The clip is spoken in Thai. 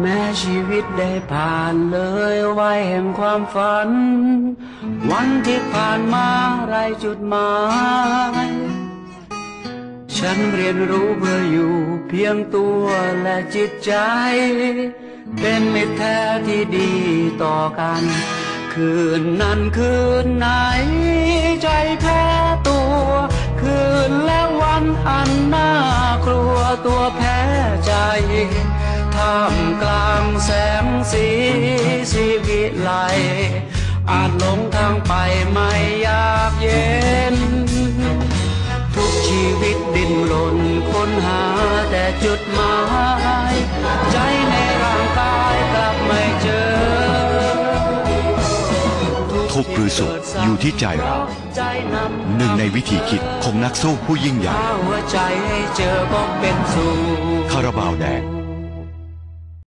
แม้ชีวิตได้ผ่านเลยวัยแห่งความฝัน วันที่ผ่านมาไรจุดหมาย ฉันเรียนรู้เพื่ออยู่เพียงตัวและจิตใจ เป็นมิตรแท้ที่ดีต่อกัน คืนนั้นคืนไหน ใจแพ้ตัว คืนและวันอันน่ากลัวตัวแพ้ใจท่าม แสงสีสีวิไลอาจหลงทางไปไม่อยากเย็น ทุกชีวิตดิ้นรนค้นหาแต่จุดหมาย ใจในร่างกายกลับไม่เจอ ทุกข์หรือสุขอยู่ที่ใจเราใจนำหนึ่งในวิธีคิดของนักสู้ผู้ยิ่งใหญ่หาหัวใจให้เจอก็เป็นสุข คาราบาวแดง